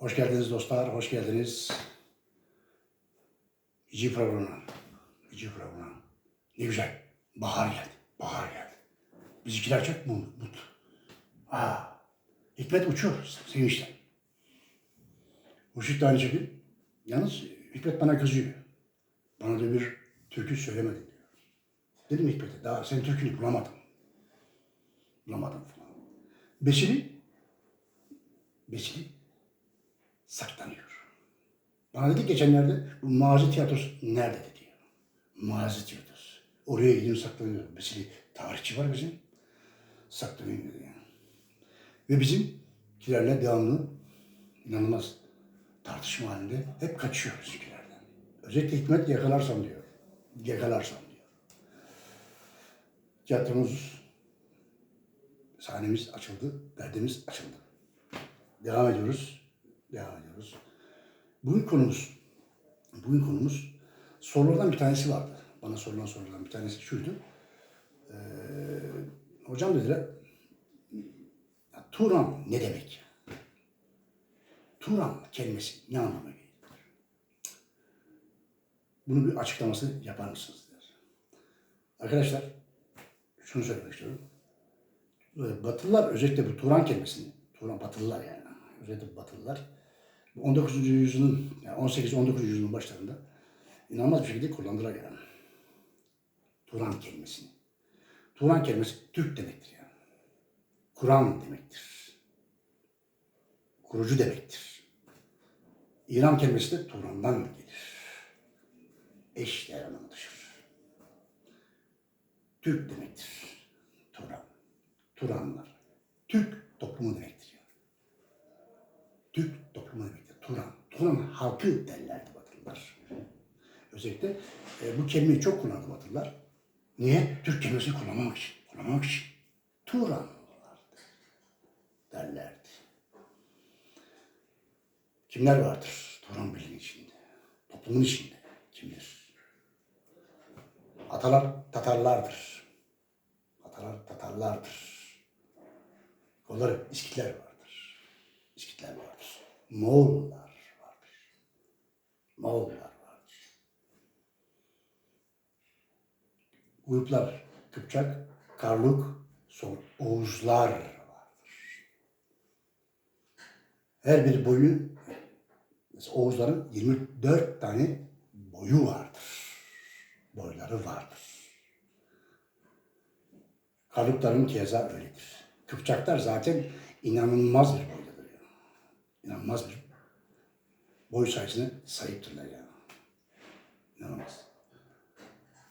Hoş geldiniz dostlar, hoş geldiniz. İci programına, İci programına. Ne güzel, bahar geldi, bahar geldi. Bizimkiler çok mu mutlu. Aa, Hikmet uçuyor sevinçten. Hurşit de aynı şekilde. Yalnız Hikmet bana kızıyor. Bana da bir türkü söylemedin diyor. Dedim Hikmet'e daha sen türkünü bulamadım. Bulamadım falan. Besili, Besili saklanıyor. Bana dedi geçenlerde bu mağazi tiyatrosu nerede dedi. Mağazi tiyatrosu. Oraya gideyim saklanıyor. Besili tarihçi var bizim. Saklanayım dedi yani. Ve bizim kilerle devamlı inanılmaz tartışma halinde hep kaçıyoruz kilerden. Özellikle Hikmet yakalarsam diyor. Yakalarsam diyor. Tiyatromuz, sahnemiz açıldı, perdemiz açıldı. Devam ediyoruz, devam ediyoruz. Bugün konumuz, bugün konumuz sorulardan bir tanesi vardı. Bana sorulan sorulardan bir tanesi şuydu. Ee, hocam dediler, Turan ne demek? Turan kelimesi ne anlama gelir? Bunu bir açıklaması yapar mısınız? Der. Arkadaşlar şunu söylemek istiyorum. Ee, Batılılar özellikle bu Turan kelimesini, Turan Batılılar yani, özellikle Batılılar 19. yüzyılın, yani 18-19. yüzyılın başlarında inanılmaz bir şekilde kullandılar yani. Turan kelimesini. Turan kelimesi Türk demektir yani. Kur'an demektir. Kurucu demektir. İran kelimesi de Turan'dan gelir. Eşler anlamı taşır. Türk demektir. Turan. Turanlar. Türk toplumu demektir yani. Türk toplumu demektir. Turan halkı derlerdi Batılılar. Özellikle e, bu kelimeyi çok kullandı Batılılar. Niye? Türk kelimesini kullanmamak için. Kullanmamak için. Turanlılar derlerdi. Kimler vardır Turan Birliği içinde? Toplumun içinde. Kimdir? Atalar Tatarlardır. Atalar Tatarlardır. Onları İskitler vardır. İskitler vardır. Moğollar. Moğollar vardır. Gruplar Kıpçak, Karluk, son Oğuzlar vardır. Her bir boyu mesela Oğuzların 24 tane boyu vardır. Boyları vardır. Karlukların keza öyledir. Kıpçaklar zaten inanılmaz bir boydadır yani. İnanılmaz bir boy sayısına sahiptirler yani. İnanılmaz.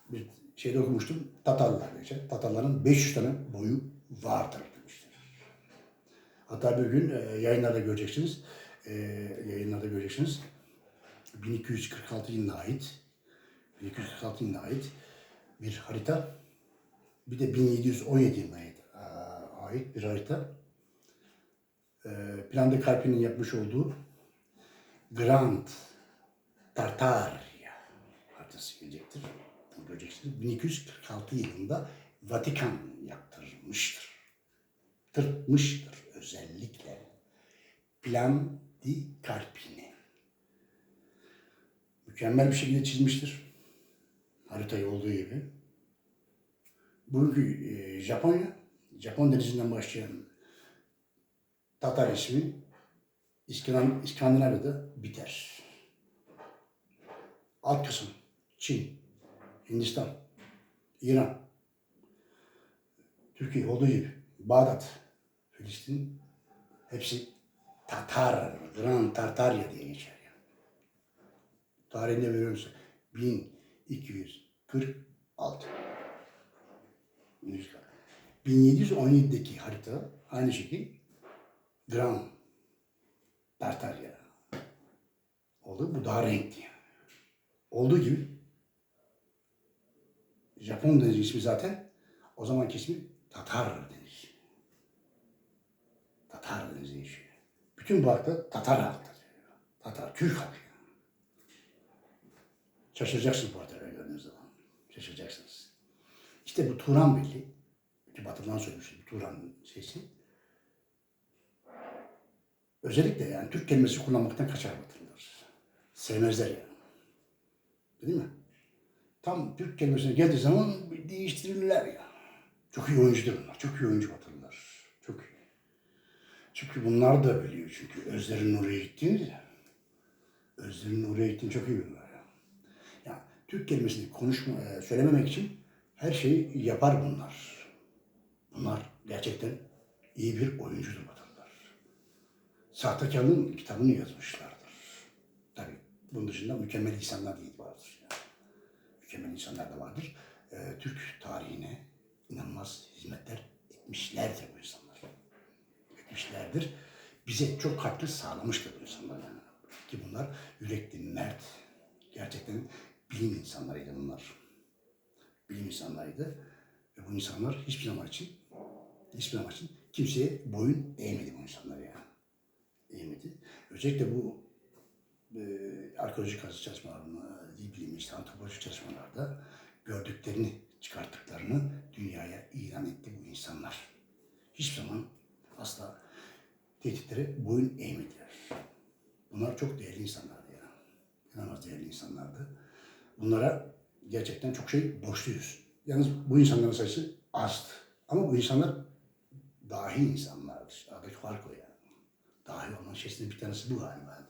Bir şeyde okumuştum. Tatarlar işte. Tatarların 500 tane boyu vardır demişler. Hatta bir gün e, yayınlarda göreceksiniz. E, yayınlarda göreceksiniz. 1246 yılına ait 1246 yılına ait bir harita. Bir de 1717 yılına ait, e, ait bir harita. E, Planda Karpi'nin yapmış olduğu Grand Tartaria haritası gelecektir. Bunu göreceksiniz. 1246 yılında Vatikan yaptırmıştır. Tırtmıştır özellikle. Plan di Carpini. Mükemmel bir şekilde çizmiştir. Haritayı olduğu gibi. Bugünkü e, Japonya, Japon denizinden başlayan Tatar ismi İskandinavya'da biter. Alt kısım Çin, Hindistan, İran, Türkiye olduğu gibi Bağdat, Filistin hepsi Tatar, Gran Tartarya diye geçer. Yani. Tarihinde veriyorum size. 1246. 1717'deki harita aynı şekilde Gran Tartarya oldu. Bu daha renkli. Olduğu gibi Japon denizi ismi zaten o zamanki ismi Tatar denizi. Tatar denizi geçiyor. Bütün bu halkta Tatar halkı. Tatar, Türk halkı. Şaşıracaksınız bu haritayı gördüğünüz zaman. Şaşıracaksınız. İşte bu Turan ki Batı'dan söylemiştim Turan sesi. Özellikle yani Türk kelimesi kullanmaktan kaçar Batılılar. Sevmezler yani. Değil mi? Tam Türk kelimesine geldiği zaman değiştirirler ya. Çok iyi oyuncudur bunlar. Çok iyi oyuncu Batılılar. Çok iyi. Çünkü bunlar da biliyor çünkü Özler'in oraya gittiğini de. Özler'in oraya gittiğini çok iyi biliyorlar ya. Ya Türk kelimesini konuşma, e, söylememek için her şeyi yapar bunlar. Bunlar gerçekten iyi bir oyuncudur Batılılar. Sahtekarlığın kitabını yazmışlardır. Tabii bunun dışında mükemmel insanlar değil vardır. Yani. Mükemmel insanlar da vardır. Ee, Türk tarihine inanılmaz hizmetler etmişlerdir bu insanlar. Etmişlerdir. Bize çok katkı sağlamıştır bu insanlar. Yani. Ki bunlar yürekli, mert, gerçekten bilim insanlarıydı bunlar. Bilim insanlarıydı. Ve bu insanlar hiçbir zaman için hiçbir zaman için kimseye boyun eğmedi bu insanlar yani. Eğmedi. Özellikle bu e, arkeolojik kazı çalışmalarında, dil bilimi, işte antropolojik çalışmalarda gördüklerini, çıkarttıklarını dünyaya ilan etti bu insanlar. Hiçbir zaman asla tehditlere boyun eğmediler. Bunlar çok değerli insanlardı ya. İnanılmaz değerli insanlardı. Bunlara gerçekten çok şey borçluyuz. Yalnız bu insanların sayısı azdı. Ama bu insanlar dahi insanlardır. Aradaki fark yani. Dahi olmanın şeysinden bir tanesi bu galiba.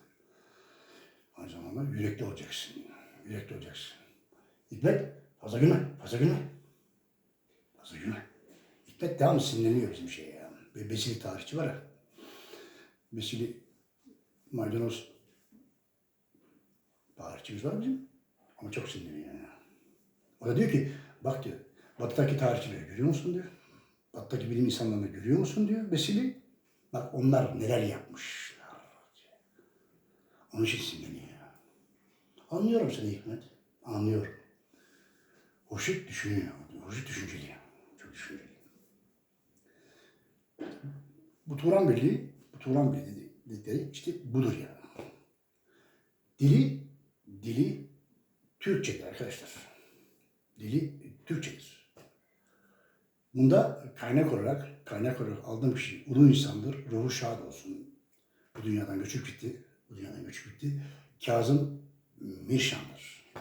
Aynı zamanda yürekli olacaksın. Yürekli olacaksın. Hikmet fazla gülme, fazla gülme. Fazla gülme. Hikmet devamlı sinirleniyor bizim şeye ya. Bir Besili tarihçi var ya. Besili maydanoz tarihçimiz var bizim. Ama çok sinirleniyor yani. O da diyor ki, bak diyor, batıdaki tarihçileri görüyor musun diyor. Batıdaki bilim insanlarını görüyor musun diyor Besili. Bak onlar neler yapmışlar. Onun için sinirleniyor. Anlıyorum seni Hikmet. Anlıyorum. Hoşut düşünüyor. Hoşut düşünceli. Çok düşünceli. Bu Turan Birliği, bu Turan Birliği dedikleri işte budur ya. Dili, dili Türkçedir arkadaşlar. Dili Türkçedir. Bunda kaynak olarak, kaynak olarak aldığım kişi ulu insandır, ruhu şad olsun. Bu dünyadan göçüp gitti, bu dünyadan göçüp gitti. Kazım Mirşan'dır.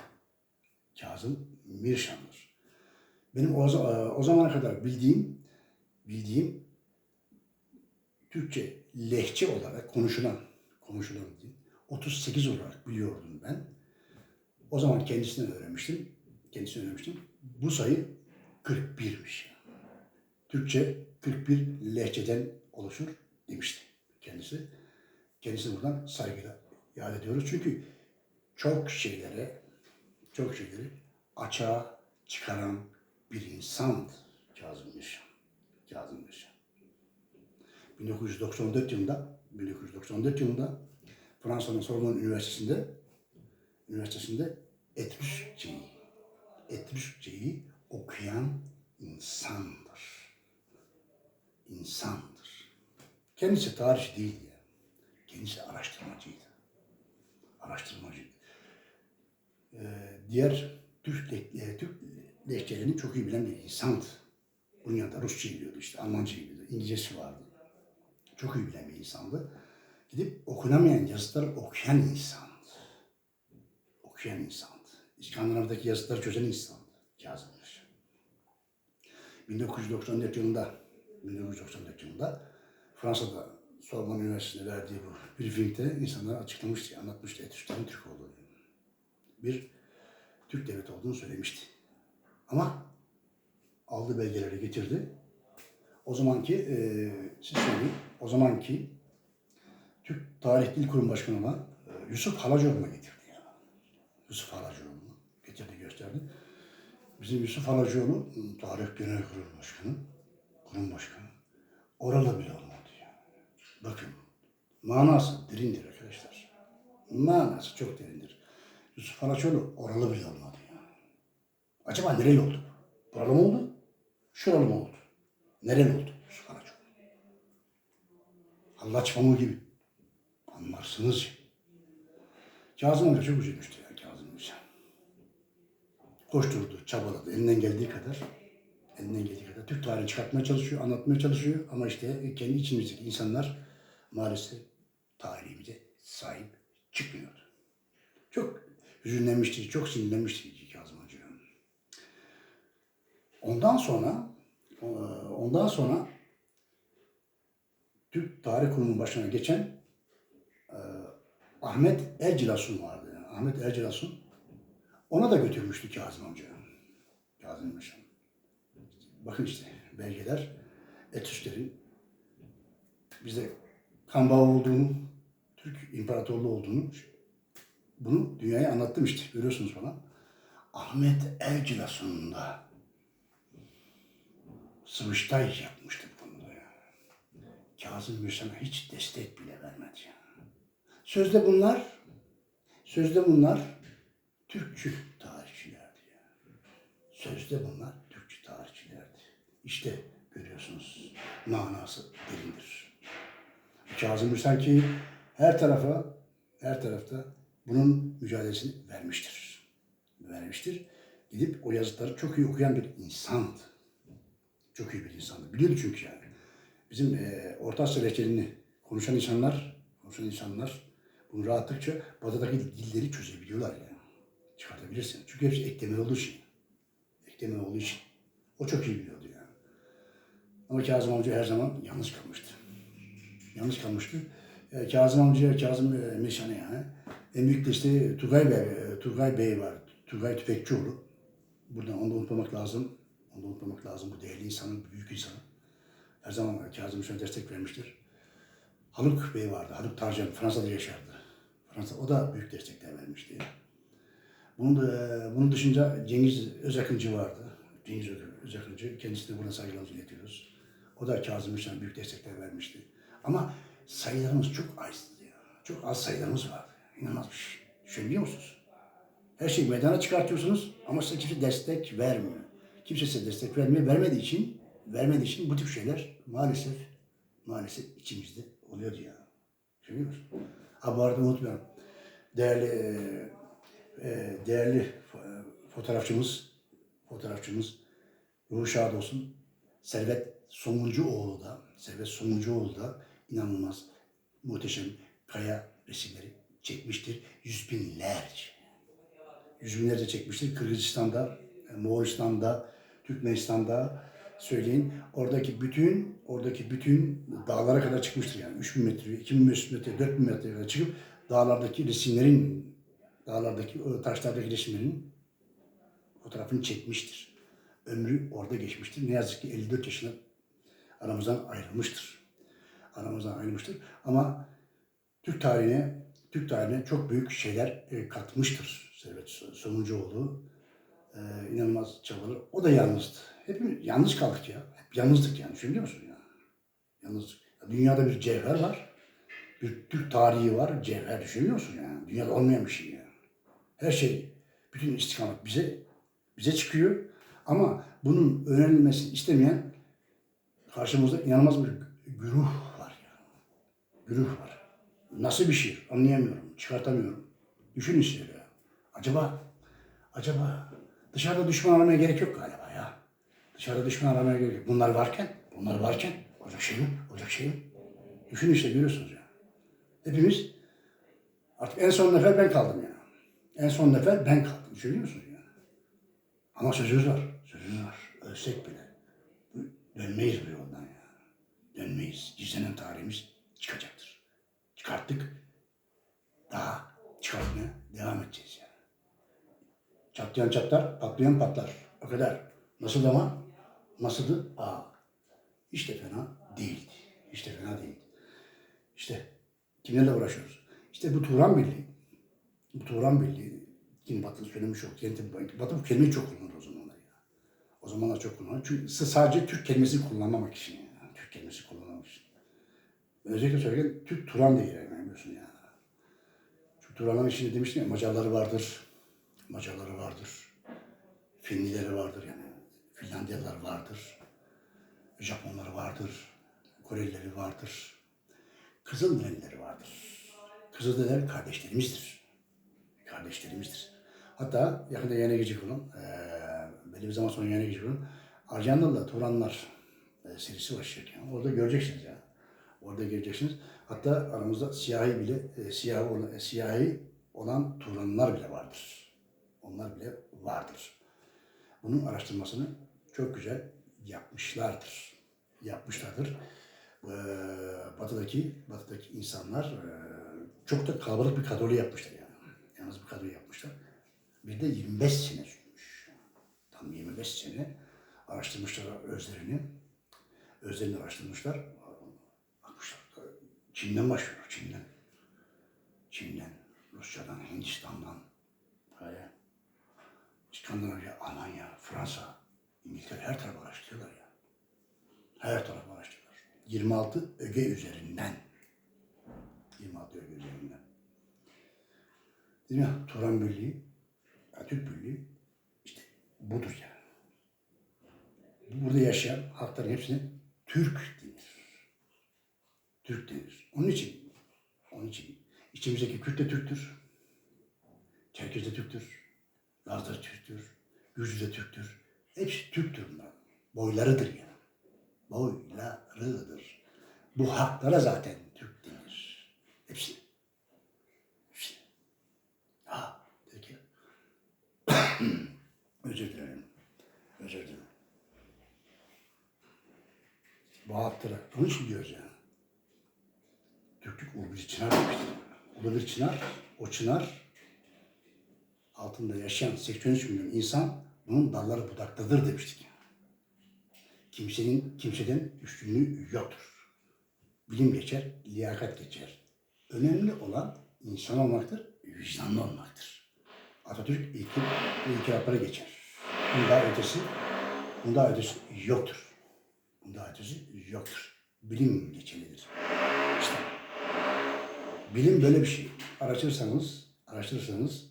Kazım Mirşan'dır. Benim o, za- o zamana kadar bildiğim, bildiğim Türkçe lehçe olarak konuşulan, konuşulan dil, 38 olarak biliyordum ben. O zaman kendisinden öğrenmiştim. Kendisinden öğrenmiştim. Bu sayı 41'miş. Türkçe 41 lehçeden oluşur demişti kendisi. Kendisini buradan saygıyla yad ediyoruz. Çünkü çok şeylere, çok şeyleri açığa çıkaran bir insandı Kazım Mirşan. Kazım Mirşan. 1994 yılında 1994 yılında Fransa'nın Sorbonne Üniversitesi'nde üniversitesinde Etrüskçeyi Etrüskçeyi okuyan insandır. İnsandır. Kendisi tarihçi değil ya. Kendisi araştırmacıydı. Araştırmacı. Ee, diğer Türk, le- e, Türk lehçelerini çok iyi bilen bir insandı. Bunun yanında Rusça biliyordu işte, Almanca biliyordu, İngilizcesi vardı. Çok iyi bilen bir insandı. Gidip okunamayan yazıtları okuyan insandı. Okuyan insandı. İskandinav'daki yazıtları çözen insandı. Kazım Mirşan. 1994 yılında 1994 yılında Fransa'da Sorbonne Üniversitesi'nde verdiği bu briefingde insanlara açıklamıştı, anlatmıştı Etüsler'in Türk olduğunu. Bir Türk devleti olduğunu söylemişti. Ama aldığı belgeleri getirdi. O zamanki, e, siz söyleyeyim, o zamanki Türk Tarih Dil Kurum Başkanı olan e, Yusuf Halacoğlu'na getirdi ya. Yusuf Halacoğlu'nu getirdi gösterdi. Bizim Yusuf Halacoğlu Tarih Genel Kurulu Başkanı, kurum başkanı. Oralı bile olmadı ya. Bakın manası derindir arkadaşlar. Manası çok derindir. Yusuf Halacoğlu oralı bile olmadı ya. Acaba nereli oldu? Buralı mı oldu? Şuralı mı oldu? Nereli oldu Yusuf Halacoğlu? Hallaç pamuğu gibi. Anlarsınız ya. Kazım amca çok üzülmüştü ya Kazım amca. Koşturdu, çabaladı elinden geldiği kadar. Elinden geldiği kadar Türk tarihini çıkartmaya çalışıyor, anlatmaya çalışıyor. Ama işte kendi içimizdeki insanlar maalesef tarihimize sahip çıkmıyordu. Çok hüzünlenmişti, çok sinirlenmişti Kazım Hoca. Ondan sonra e, ondan sonra Türk Tarih Kurumu'nun başına geçen e, Ahmet Ercilasun vardı. Ahmet Ercilasun ona da götürmüştü Kazım Hoca. Kazım Paşa. Bakın işte belgeler, etüslerin bize kan bağı olduğunu, Türk İmparatorluğu olduğunu bunu dünyaya anlattım işte. Görüyorsunuz falan. Ahmet Ercilasun'un da Sıvıştay yapmıştı bu konuda ya. Kazım Gürsel'e hiç destek bile vermedi ya. Sözde bunlar, sözde bunlar Türkçü tarihçilerdi ya. Sözde bunlar. İşte görüyorsunuz manası derindir. Kazım Gürsel ki her tarafa, her tarafta bunun mücadelesini vermiştir. Vermiştir. Gidip o yazıtları çok iyi okuyan bir insandı. Çok iyi bir insandı. Biliyordu çünkü yani. Bizim e, Orta Asya konuşan insanlar, konuşan insanlar bunu rahatlıkça batıdaki dilleri çözebiliyorlar yani. Çıkartabilirsin. Çünkü hepsi ekleme olduğu için. Ekleme olduğu için. O çok iyi biliyordu yani. Ama Kazım amca her zaman yalnız kalmıştı. Yalnız kalmıştı. E, Kazım amcaya, Kazım e, Meşane yani. En büyük desteği Turgay Bey, e, Turgay Bey var. Turgay Tüfekçioğlu. Buradan onu da unutmamak lazım. Onu da unutmamak lazım. Bu değerli insanın, büyük insanın. Her zaman Kazım Hüseyin'e destek vermiştir. Haluk Bey vardı. Haluk Tarcan. Fransa'da yaşardı. Fransa, o da büyük destekler vermişti. Bunun, da, bunun dışında Cengiz Özakıncı vardı. Cengiz Özakıncı. Kendisine buradan saygılarımızı iletiyoruz. O da Kazım Hüseyin'e büyük destekler vermişti. Ama sayılarımız çok ya. Çok az sayılarımız vardı. İnanılmaz bir şey. Düşünebiliyor musunuz? Her şeyi meydana çıkartıyorsunuz ama size kimse destek vermiyor. Kimse size destek vermiyor. Vermediği için, vermediği için bu tip şeyler maalesef maalesef içimizde oluyordu ya. Düşünüyor musun? Ha bu arada unutmayalım. Değerli e, e, değerli fo- fotoğrafçımız fotoğrafçımız ruhu şad olsun. Servet Somuncuoğlu da Servet Somuncuoğlu da inanılmaz muhteşem kaya resimleri çekmiştir. Yüz binlerce yüz binlerce çekmiştir. Kırgızistan'da, e, Moğolistan'da, Türkmenistan'da söyleyin. Oradaki bütün oradaki bütün dağlara kadar çıkmıştır yani. 3000 metre, 2500 metre, 4000 metreye kadar çıkıp dağlardaki resimlerin dağlardaki taşlardaki resimlerin fotoğrafını çekmiştir. Ömrü orada geçmiştir. Ne yazık ki 54 yaşında aramızdan ayrılmıştır. Aramızdan ayrılmıştır. Ama Türk tarihine Türk tarihine çok büyük şeyler e, katmıştır Servet Somuncuoğlu. E, inanılmaz çabalı. O da yalnızdı. Hepimiz yalnız kaldık ya. Hep yalnızdık yani. Düşünüyor musun ya? Yalnızlık. Dünyada bir cevher var. Bir Türk tarihi var. Cevher düşünüyor musun yani? Dünyada olmayan bir şey ya. Her şey, bütün istikamet bize bize çıkıyor. Ama bunun öğrenilmesini istemeyen karşımızda inanılmaz bir güruh var ya. Güruh var. Nasıl bir şey anlayamıyorum, çıkartamıyorum. Düşün işte ya. Acaba, acaba dışarıda düşman aramaya gerek yok galiba ya. Dışarıda düşman aramaya gerek yok. Bunlar varken, bunlar varken olacak şey mi? Olacak şey mi? Düşün işte görüyorsunuz ya. Hepimiz artık en son nefer ben kaldım ya. En son nefer ben kaldım. Düşünüyor musunuz ya? Ama sözümüz var. Sözümüz var. Ölsek bile. Dönmeyiz bu yoldan ya. Dönmeyiz. Gizlenen tarihimiz çıkacaktır. Çıkarttık. Daha çıkartmaya devam edeceğiz yani. Çatlayan çatlar, patlayan patlar. O kadar. Nasıl ama? Nasıldı? Aa. Hiç de fena değildi. Hiç de fena değildi. İşte kimlerle uğraşıyoruz? İşte bu Turan Birliği. Bu Turan Birliği yine Batı söylemiş oldu. Batı bu kelimeyi çok kullanır o zamanlar ya. O zamanlar çok kullanır. Çünkü sadece Türk kelimesini kullanmamak için yani. Türk kelimesi kullanmamak için. Özellikle söylerken Türk Turan diye yani biliyorsun ya. Çünkü Turanların içinde demiştim ya Macarları vardır. Macarları vardır. Finlileri vardır yani. Finlandiyalılar vardır. Japonları vardır. Korelileri vardır. Kızılderilileri vardır. Kızılderililer kardeşlerimizdir. Kardeşlerimizdir. Hatta yakında yayına girecek olan, eee belli bir zaman sonra yayına olan Arjandalı'da Turanlar e, serisi başlayacak. Yani. Orada göreceksiniz ya. Orada göreceksiniz. Hatta aramızda siyahi bile, e, siyahi, olan, e, siyahi olan Turanlar bile vardır. Onlar bile vardır. Bunun araştırmasını çok güzel yapmışlardır. Yapmışlardır. Ee, batıdaki, batıdaki insanlar e, çok da kalabalık bir kadro yapmışlar yani. Yalnız bir kadro yapmışlar. Bir de 25 sene sürmüş. Tam 25 sene araştırmışlar özlerini. Özlerini araştırmışlar. Bakmışlar. Çin'den başlıyor, Çin'den. Çin'den, Rusya'dan, Hindistan'dan. Böyle. İskandinavya, Almanya, Fransa, İngiltere her tarafa araştırıyorlar ya. Her tarafa araştırıyorlar. 26 öge üzerinden. 26 öge üzerinden. Değil mi? Turan Birliği, Türk Birliği budur yani. Burada yaşayan halkların hepsine Türk denir. Türk denir. Onun için, onun için içimizdeki Kürt de Türktür. Çerkez de Türktür. Laz da Türktür. Gürcü de Türktür. Hepsi Türktür bunlar. Boylarıdır yani. Boylarıdır. Bu haklara zaten Türk denir. Hepsi. Hepsi. Ha, peki. Özür dilerim. Özür dilerim. Haklara. Onun için diyoruz yani. Türklük ulu bir çınar demiştir. Ulu bir çınar, o çınar altında yaşayan 83 milyon insan bunun dalları budaktadır demiştik. Kimsenin kimseden üstünlüğü yoktur. Bilim geçer, liyakat geçer. Önemli olan insan olmaktır, vicdanlı olmaktır. Atatürk ilki, bu inkılaplara geçer. Bunda ötesi, bunda ötesi yoktur. Bunda ötesi yoktur. Bilim geçerlidir. İşte bilim böyle bir şey. Araştırırsanız, araştırırsanız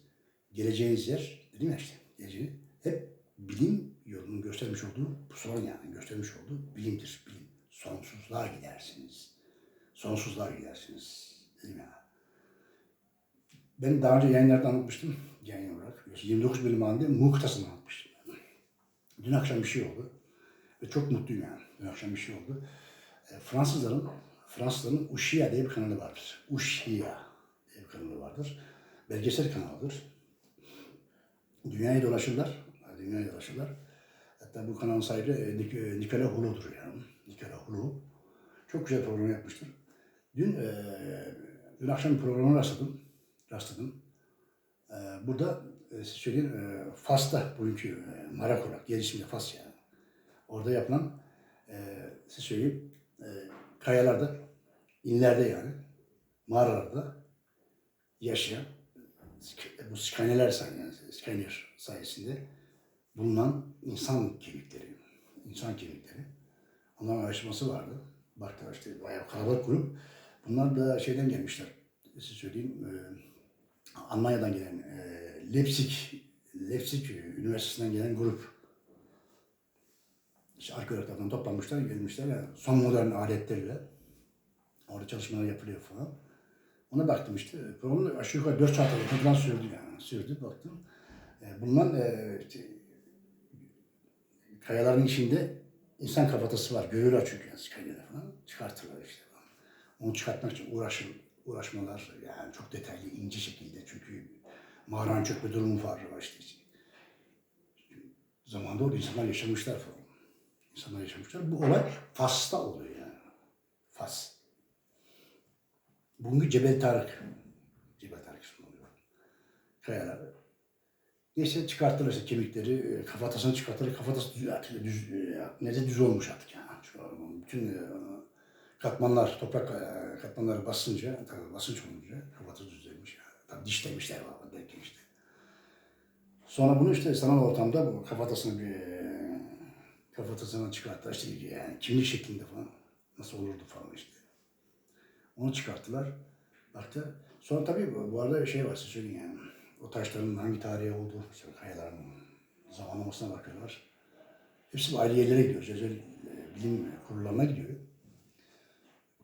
geleceğiniz yer, dedim ya işte, geleceği hep bilim yolunun göstermiş olduğu, pusulan yani göstermiş olduğu bilimdir. Bilim. Sonsuzluğa gidersiniz. Sonsuzluğa gidersiniz. Değil mi? Ben daha önce yayınlarda anlatmıştım. Yayın olarak. 29 bölüm halinde muhtasını anlatmıştım. Dün akşam bir şey oldu. Ve çok mutluyum yani. Dün akşam bir şey oldu. E, Fransızların Fransızların Uşia diye bir kanalı vardır. Uşia diye bir kanalı vardır. Belgesel kanalıdır. Dünyayı dolaşırlar. Dünyayı dolaşırlar. Hatta bu kanalın sahibi e, Nik- e, Nikola Hulu'dur yani. Nikola Hulu. Çok güzel program yapmıştır. Dün, e, dün akşam bir programa rastladım. Rastladım. E, burada e, söyleyeyim, e, Fas'ta bugünkü e, Marakola, gelişimde Fas yani. Orada yapılan, size söyleyeyim, kayalarda, inlerde yani, mağaralarda yaşayan, bu skaneler sayesinde, skaner sayesinde bulunan insan kemikleri, insan kemikleri. Onların araştırması vardı. Baktılar işte bayağı kalabalık grup. Bunlar da şeyden gelmişler. Size söyleyeyim, Almanya'dan gelen e, Leipzig, Leipzig Üniversitesi'nden gelen grup. İşte arkeologlardan toplanmışlar, gelmişler. Yani son modern aletlerle orada çalışmalar yapılıyor falan. Ona baktım işte. Program aşağı yukarı 4 saat kadar falan sürdü yani. Sürdü baktım. E, bulunan e, işte, kayaların içinde insan kafatası var. Görüyorlar çünkü yani kayada falan. Çıkartırlar işte. Onu çıkartmak için uğraşır, uğraşmalar yani çok detaylı, ince şekilde. Çünkü mağaranın çökme durumu var işte. Zamanında orada insanlar yaşamışlar falan. İnsanlar yaşamışlar. Bu olay Fas'ta oluyor yani. Fas. Bugünkü Cebel Tarık. Cebel Tarık ismi oluyor. Kayalar. Neyse çıkarttılar işte kemikleri, e, kafatasını çıkarttılar. Kafatası düz, artık düz, e, neyse düz olmuş artık yani. Şu bütün e, katmanlar, toprak katmanları basınca, tabii basınç olunca kafatası düzelmiş. Yani. Tabii dişlemişler var derken işte. Sonra bunu işte sanal ortamda bu kafatasını bir kafatasını çıkarttılar. İşte yani kimlik şeklinde falan nasıl olurdu falan işte. Onu çıkarttılar. Baktı. Sonra tabii bu, bu arada şey var size söyleyeyim yani. O taşların hangi tarihe olduğu, işte kayaların zamanlamasına bakıyorlar. Hepsi bu ayrı yerlere gidiyor. Özel e, bilim kurullarına gidiyor.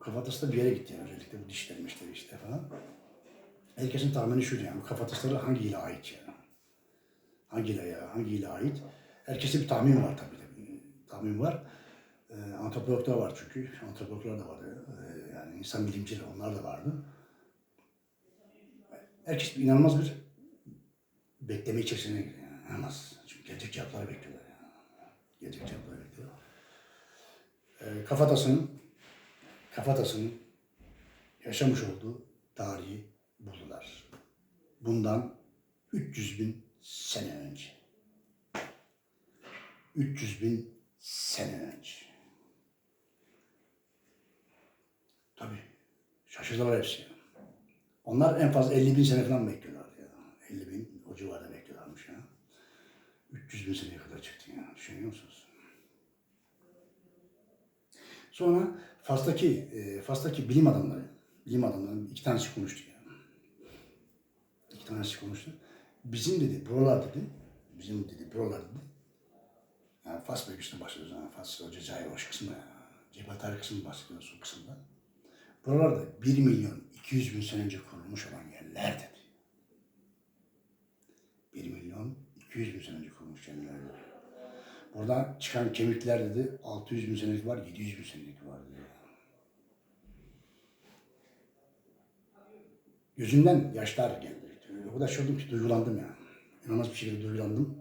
Kafatası da bir yere gitti yani. Özellikle bu dişler mişler işte falan. Herkesin tahmini şuydu yani. Bu kafatasları hangi ile ait yani? Hangi ile, hangi ile ait? Herkesin bir tahmin var tabii. tabii. Tahmin var. E, antropologlar var çünkü. Antropologlar da var. E, yani insan bilimcileri onlar da vardı. Herkes bir inanılmaz bir bekleme içerisine giriyor. Yani. İnanılmaz. Çünkü gelecek cevapları bekliyorlar. Yani. Gelecek cevapları bekliyorlar. Ee, kafatasının kafatasının yaşamış olduğu tarihi buldular. Bundan 300 bin sene önce. 300 bin sene önce. Tabii. Şaşırdılar hepsi. Onlar en fazla 50 bin sene falan bekliyorlar ya. 50 bin o civarda bekliyorlarmış ya. 300 bin seneye kadar çıktı ya. Düşünüyor musunuz? Sonra Fas'taki, e, Fas'taki bilim adamları, bilim adamları iki tanesi konuştu ya. İki tanesi konuştu. Bizim dedi, buralar dedi, bizim dedi, buralar dedi. Yani Fas bölgesinde bahsediyoruz. Yani Fas, o Cezayir o kısmında, Cebel Tarık kısmında bahsediyoruz o kısımda. Buralarda 1 milyon 200 bin sene önce kurulmuş olan yerler dedi. 1 milyon 200 bin sene önce kurulmuş yerler dedi. Buradan çıkan kemikler dedi 600 bin senelik var, 700 bin senelik var dedi. Gözümden yaşlar geldi. O kadar şey ki duygulandım ya. İnanılmaz bir şekilde duygulandım.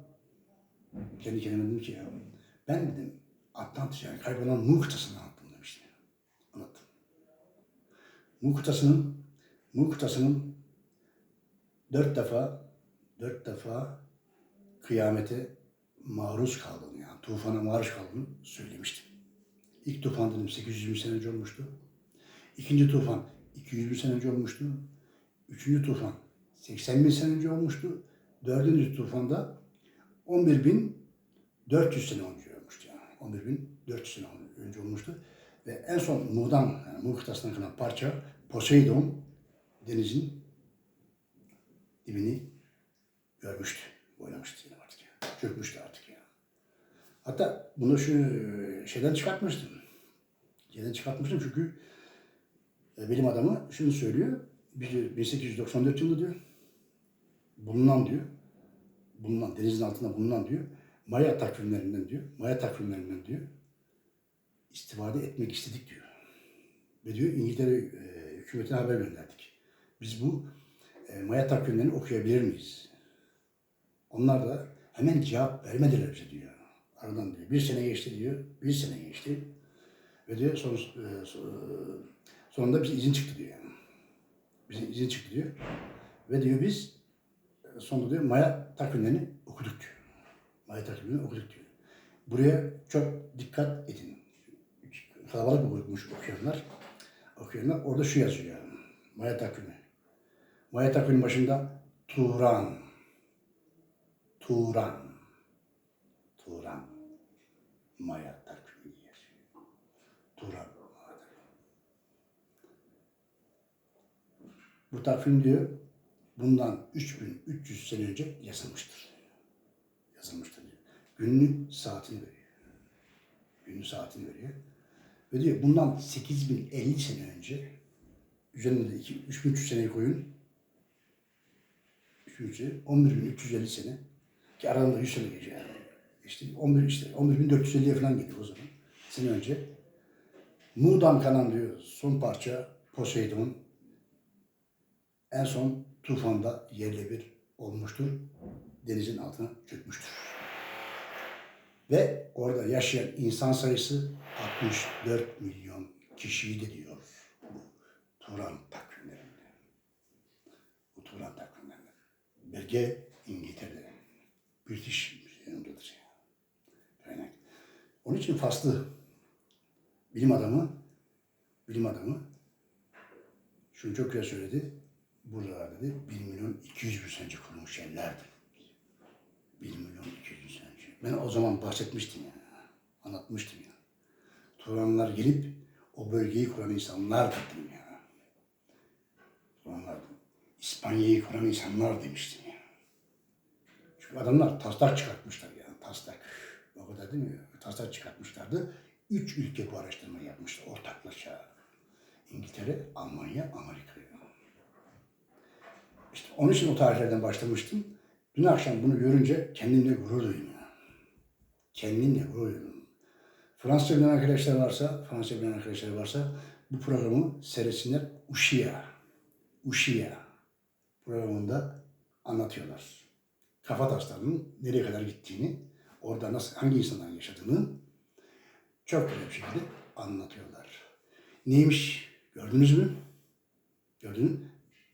Kendi kendime dedim ki ya ben dedim Atlantis yani kaybolan Nuh kıtasını anlattım demiştim. Anlattım. Nuh kıtasının Nuh kıtasının dört defa dört defa kıyamete maruz yani tufana maruz kaldığını söylemiştim. İlk tufan dedim 800 bin sene önce olmuştu. İkinci tufan 200 bin sene önce olmuştu. Üçüncü tufan 80 bin sene önce olmuştu. Dördüncü tufanda 11 bin 400 sene önce olmuştu yani. 11 bin 400 sene önce olmuştu. Ve en son Nuh'dan, yani Nuh kıtasından kalan parça Poseidon denizin dibini görmüştü. Boylamıştı artık. Çökmüştü artık. Hatta bunu şu e, şeyden çıkartmıştım. Şeyden çıkartmıştım çünkü e, bilim adamı şunu söylüyor. Bir- 1894 yılında diyor. Bulunan diyor. Bulunan, denizin altında bulunan diyor. Maya takvimlerinden diyor. Maya takvimlerinden diyor. istifade etmek istedik diyor. Ve diyor İngiltere e, hükümetine haber gönderdik. Biz bu Maya takvimlerini okuyabilir miyiz? Onlar da hemen cevap vermediler bize diyor. Aradan diyor. Bir sene geçti diyor. Bir sene geçti. Ve diyor son, e, so- sonunda bize izin çıktı diyor. Yani. Bize izin çıktı diyor. Ve diyor biz e, sonunda diyor Maya takvimlerini okuduk diyor. Maya takvimlerini okuduk diyor. Buraya çok dikkat edin. Kalabalık bir grupmuş okuyanlar. Okuyanlar orada şu yazıyor yani. Maya takvimi. Maya takviminin başında. Turan. Turan. Maya takvimi yazıyor. Turan. Takvimi. Bu takvim diyor bundan 3300 sene önce yazılmıştır. Yazılmıştır diyor. Günlük saatini veriyor. Günlük saatini veriyor. Ve diyor bundan 8050 sene önce üzerinde de 2 3300 seneyi koyun. 3300 sene, 11350 sene ki aralarında 100 sene geçiyor. İşte 11 işte 11450'ye falan geliyor o zaman. Sene önce. Nuh'dan kalan diyor son parça Poseidon en son tufanda yerle bir olmuştur. Denizin altına çökmüştür. Ve orada yaşayan insan sayısı 64 milyon kişiydi diyor bu Turan takvimlerinde. Bu Turan takvimlerinde. Belge İngiltere'de. British Müzesi'ndedir. Onun için Faslı bilim adamı bilim adamı şunu çok güzel söyledi. Buralar dedi 1 milyon 200 bin sene önce kurulmuş yerlerdir. 1 milyon 200 bin sene önce. Ben o zaman bahsetmiştim ya. Anlatmıştım ya. Turanlar gelip o bölgeyi kuran insanlar dedim ya. Turanlar İspanya'yı kuran insanlar demiştim ya. Çünkü adamlar taslak çıkartmışlar ya. Taslak. O kadar değil mi? Taslak çıkartmışlardı. Üç ülke bu araştırmayı yapmıştı ortaklaşa. İngiltere, Almanya, Amerika. İşte onun için o tarihlerden başlamıştım. Dün akşam bunu görünce kendimle gurur duydum. Kendimle gurur duydum. Fransızca bilen arkadaşlar varsa, Fransızca bilen arkadaşlar varsa bu programı seyretsinler. Uşia. Uşia programında anlatıyorlar. Kafa taslarının nereye kadar gittiğini, orada nasıl, hangi insanların yaşadığını çok güzel bir şekilde anlatıyorlar. Neymiş gördünüz mü? Gördünüz mü?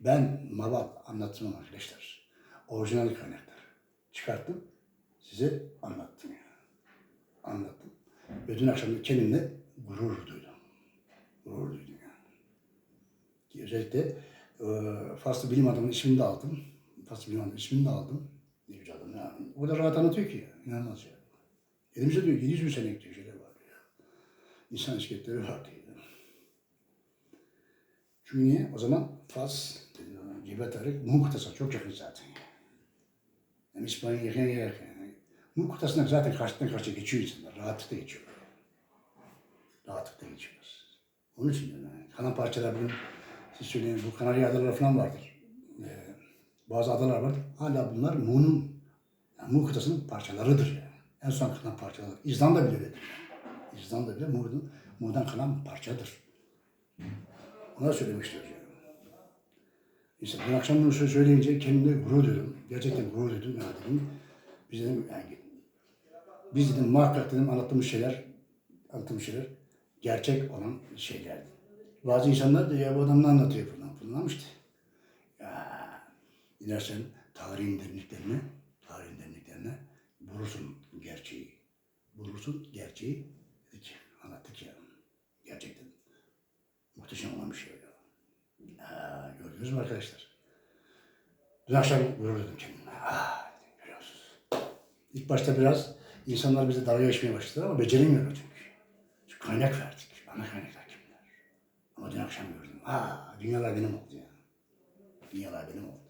Ben maval anlattım arkadaşlar. Orijinal kaynaklar. Çıkarttım, size anlattım. Anlattım. Ve dün akşam kendimle gurur duydum. Gurur duydum yani. Özellikle e, Faslı bilim adamının ismini de aldım. Faslı bilim adamının ismini de aldım. Güzel adam ya. O da rahat anlatıyor ki ya. İnanılmaz ya. Elimizde diyor 700 bin senelik diyor şeyler var diyor. İnsan iskeletleri var diyor. Çünkü niye? O zaman Fas, Cebel Tarık, Muğ kıtasına çok yakın zaten. Yani İspanya'ya yakın yakın. Yani. Muğ kıtasına zaten karşıdan karşıya geçiyor insanlar. Rahatlıkla geçiyorlar. Rahatlıkla geçiyorlar. Onun için yani. Kalan parçalar bugün siz söyleyin bu Kanarya Adaları falan vardır. Ee, bazı adalar var. Hala bunlar yani Muğ kıtasının parçalarıdır yani. En son kalan parçalar. İzlanda bile öyledir. İzlanda bile Muğ'dan, Muğ'dan kalan parçadır. Ona söylemek yani. İşte dün akşam bunu sö- söyleyince kendimde gurur duydum. Gerçekten gurur duydum. Ya dedim. Biz dedim, yani, biz dedim muhakkak dedim anlattığımız şeyler, anlattığımız şeyler gerçek olan şeylerdi. Bazı insanlar da ya bu adam ne anlatıyor falan falan işte. Ya inersen tarihin derinliklerine bulursun gerçeği. Bulursun gerçeği. Dedik, anlattık ya. Gerçekten. Muhteşem olan bir şey. Ha, gördünüz mü arkadaşlar? Dün akşam gurur duydum kendime. Ha, dedim, görüyorsunuz. İlk başta biraz insanlar bize dalga geçmeye başladılar ama beceremiyorlar çünkü. Çünkü kaynak verdik. Ana kaynaklar kimler? Ama dün akşam gördüm. Ha, dünyalar benim oldu ya. Dünyalar benim oldu.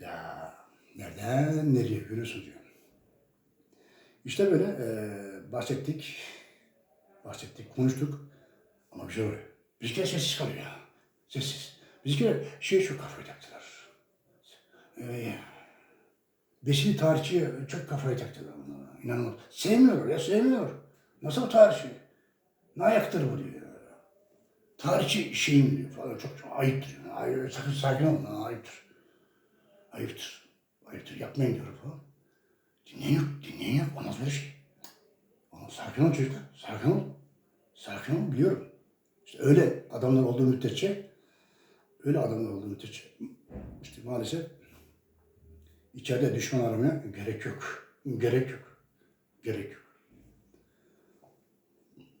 Ya nereden nereye görüyorsunuz ya. İşte böyle e, bahsettik. Bahsettik, konuştuk. Ama güzel oluyor. Bizimkiler sessiz kalıyor ya. Sessiz. Bizimkiler şey çok kafayı taktılar. Ee, Beşini tarihçiye çok kafayı taktılar bunlara. İnanılmaz. Sevmiyor ya sevmiyor. Nasıl tarihçi? Ne ayaktır bu diyor. Tarihçi şeyim diyor falan. Çok, çok ayıptır. Ay, sakın sakin olun. Ayıptır. Ayıptır. Ayıptır. Yapmayın diyor falan. Dinleyin yok. Dinleyin yok. Olmaz böyle şey. Ama sakin ol çocuklar. Sakin ol. Sakin ol biliyorum. İşte öyle adamlar olduğu müddetçe öyle adamlar olduğu müddetçe işte maalesef içeride düşman aramaya gerek yok. Gerek yok. Gerek yok.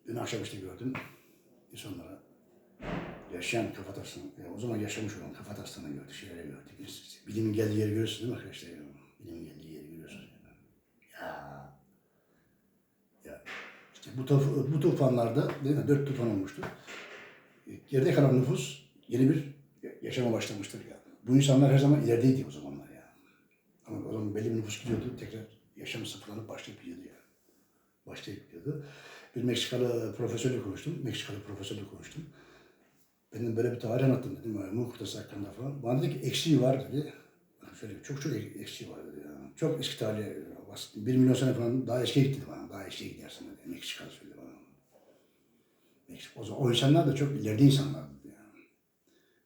Dün akşam işte gördüm insanlara yaşayan kafatasını, ya o zaman yaşamış olan kafatasını gördük, şeyleri gördük. Bilimin geldiği yeri görüyorsunuz değil mi arkadaşlar? Bilimin geldiği yeri görüyorsunuz. Ya. Ya. İşte bu, tuf- bu tufanlarda, değil mi? Dört tufan olmuştu. Geride kalan nüfus yeni bir yaşama başlamıştır ya. Bu insanlar her zaman ilerideydi o zamanlar ya. Ama o zaman belli bir nüfus gidiyordu, tekrar yaşam sıfırlanıp başlayıp gidiyordu ya. Başlayıp gidiyordu. Bir Meksikalı profesörle konuştum. Meksikalı profesörle konuştum. Benim böyle bir tarih anlattım dedim. Muh kıtası hakkında falan. Bana dedi ki eksiği var dedi. Şöyle çok çok eksiği var dedi. Ya. Çok eski tarih, bahsettim. bir milyon sene falan daha eskiye gitti bana. Daha eskiye gidersin dedi. Meksikalı söyledi bana. Meksika. O, zaman, o insanlar da çok ileride insanlardı dedi. Ya.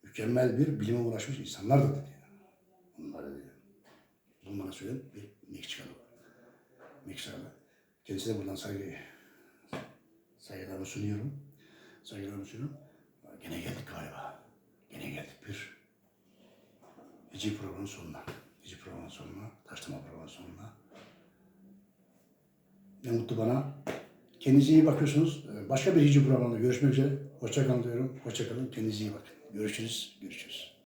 Mükemmel bir bilime ulaşmış insanlar da dedi. Ya. Onlar dedi. Bunu bana söyleyen bir Meksikalı. Meksikalı. Kendisine buradan saygı, saygılarımı sunuyorum. Saygılarımı sunuyorum. Gene geldik galiba. Gene geldik bir Hicri programın sonuna. Hicri programın sonuna. Taşlama programın sonuna. Ne mutlu bana. Kendinize iyi bakıyorsunuz. Başka bir Hicri programında görüşmek üzere. Hoşçakalın diyorum. Hoşçakalın. Kendinize iyi bakın. Görüşürüz. Görüşürüz.